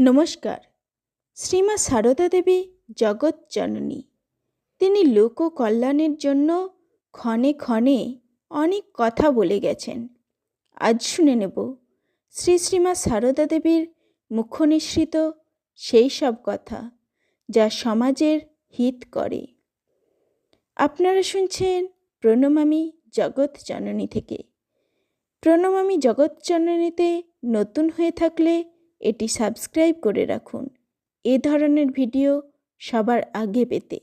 নমস্কার। শ্রীমা সারদা দেবী, জগৎ জননী। তিনি লোক কল্যাণের জন্য ক্ষণে ক্ষণে অনেক কথা বলে গেছেন। আজ শুনে নেব। শ্রী শ্রীমা সারদা দেবীর মুখনিসৃত সেই সব কথা যা সমাজের হিত করে। আপনারা শুনছেন প্রণমামী জগৎ জননী থেকে। প্রণমামী জগৎ জননীতে নতুন হয়ে থাকলে এটি সাবস্ক্রাইব করে রাখুন। এ ধরনের ভিডিও সবার আগে পেতে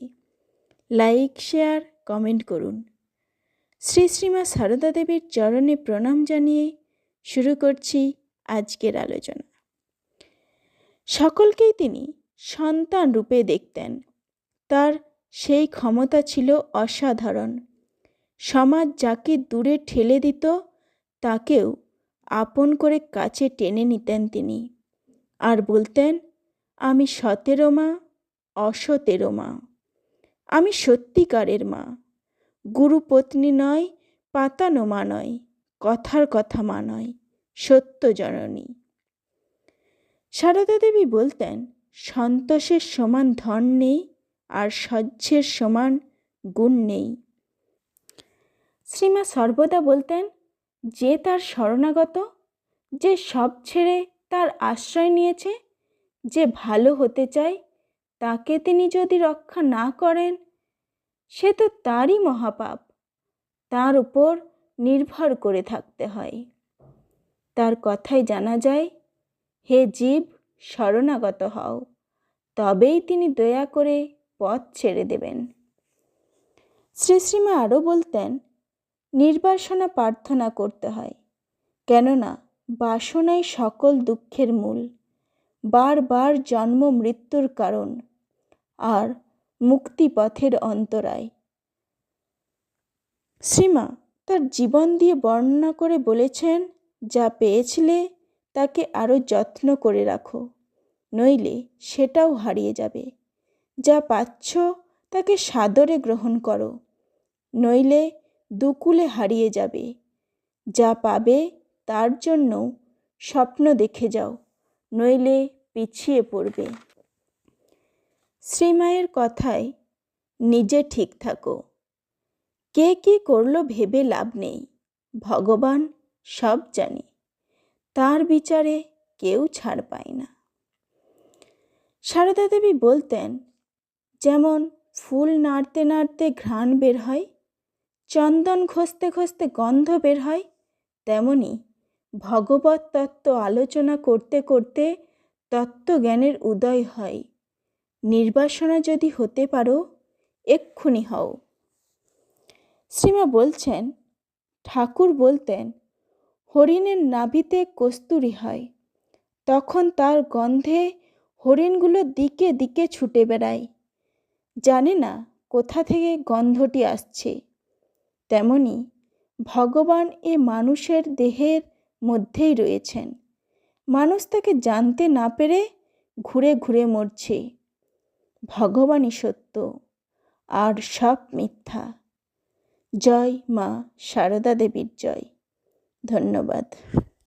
লাইক, শেয়ার, কমেন্ট করুন। শ্রী শ্রীমা সারদা দেবীর চরণে প্রণাম জানিয়ে শুরু করছি আজকের আলোচনা। সকলকেই তিনি সন্তান রূপে দেখতেন। তার সেই ক্ষমতা ছিল অসাধারণ। সমাজ যাকে দূরে ঠেলে দিত, তাকেও আপন করে কাছে টেনে নিতেন তিনি। আর বলতেন, আমি সতেরো মা, অসতেরো মা। আমি সত্যিকারের মা। গুরুপত্নী নয়, পাতানো মা নয়, কথার কথা মা নয়, সত্য জননী। সারদা দেবী বলতেন, সন্তোষের সমান ধন নেই আর সহ্যের সমান গুণ নেই। শ্রীমা সর্বদা বলতেন, যে তার শরণাগত, যে সব ছেড়ে তার আশ্রয় নিয়েছে যে ভালো হতে চায়, তাকে তিনি যদি রক্ষা না করেন, সে তো তারই মহাপাপ। তার উপর নির্ভর করে থাকতে হয়। তার কথাই জানা যায়, হে জীব, শরণাগত হও। তবেই তিনি দয়া করে পথ ছেড়ে দেবেন। শ্রী শ্রীমা আরও বলতেন, নির্বাসনা প্রার্থনা করতে হয়। কেননা বাসনাই সকল দুঃখের মূল। বারবার জন্ম মৃত্যুর কারণ আর মুক্তিপথের অন্তরায়। শ্রীমা তার জীবন দিয়ে বর্ণনা করে বলেছেন, যা পেয়েছিলে তাকে আরও যত্ন করে রাখো, নইলে সেটাও হারিয়ে যাবে। যা পাচ্ছ তাকে সাদরে গ্রহণ করো, নইলে দুকুলে হারিয়ে যাবে। যা পাবে তার জন্য স্বপ্ন দেখে যাও, নইলে পিছিয়ে পড়বে। শ্রীমায়ের কথায় নিজে ঠিক থাকো। কে কি করল ভেবে লাভ নেই, ভগবান সব জানে, তার বিচারে কেউ ছাড় পায় না। সারদা দেবী বলতেন, যেমন ফুল নাড়তে নাড়তে ঘ্রাণ বের হয়, চন্দন ঘষতে ঘষতে গন্ধ বের হয়, তেমনি ভগবত তত্ত্ব আলোচনা করতে করতে তত্ত্বজ্ঞানের উদয় হয়। নির্বাসনা যদি হতে পারো, এক্ষুনি হও। শ্রীমা বলছেন, ঠাকুর বলতেন, হরিণের নাভিতে কস্তুরি হয়। তখন তার গন্ধে হরিণগুলো দিকে দিকে ছুটে বেড়ায়। জানে না কোথা থেকে গন্ধটি আসছে। তেমনি ভগবান এ মানুষের দেহের মধ্যেই রয়েছেন। মানুষ তাকে জানতে না পেরে ঘুরে ঘুরে মরছে। ভগবানই সত্য, আর সব মিথ্যা। জয় মা সারদা দেবীর জয়। ধন্যবাদ।